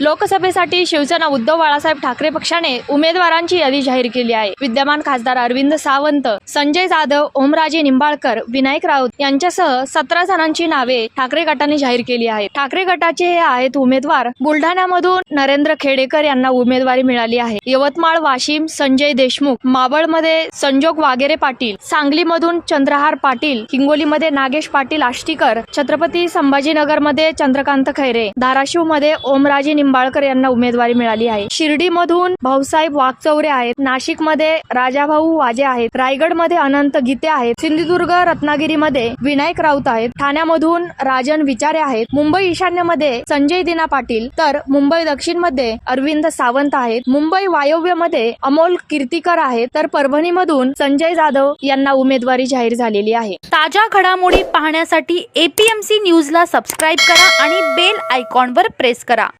लोकसभेसाठी शिवसेना उद्धव बाळासाहेब ठाकरे पक्षाने उमेदवारांची यादी जाहीर केली आहे. विद्यमान खासदार अरविंद सावंत संजय जाधव ओमराजे निंबाळकर विनायक राऊत यांच्यासह सतरा जणांची नावे ठाकरे गटाने जाहीर केली आहेत. ठाकरे गटाचे हे आहेत उमेदवार बुलढाण्यामधून नरेंद्र खेडेकर यांना उमेदवारी मिळाली आहे. यवतमाळ वाशिम संजय देशमुख मावळमध्ये संजोग वागेरे पाटील सांगलीमधून चंद्रहार पाटील हिंगोलीमध्ये नागेश पाटील आष्टीकर छत्रपती संभाजीनगरमध्ये चंद्रकांत खैरे धाराशिवमध्ये ओमराजे निंबाळकर यांना उमेदवारी मिळाली आहे. शिर्डीमधून भाऊसाहेब वाघचौरे आहेत. नाशिकमध्ये राजाभाऊ वाजे आहेत. रायगडमध्ये अनंत गीते आहेत. सिंधुदुर्ग रत्नागिरीमध्ये विनायक राऊत आहेत. ठाण्यामधून राजन विचारे आहेत. मुंबई ईशान्यमध्ये संजय दिना पाटील तर मुंबई दक्षिणमध्ये अरविंद सावंत आहेत. मुंबई वायव्यमध्ये अमोल कीर्तीकर आहेत. तर परभणीमधून संजय जाधव यांना उमेदवारी जाहीर झालेली आहे. ताज्या घडामोडी पाहण्यासाठी एपीएमसी न्यूजला सबस्क्राईब करा आणि बेल आयकॉनवर प्रेस करा.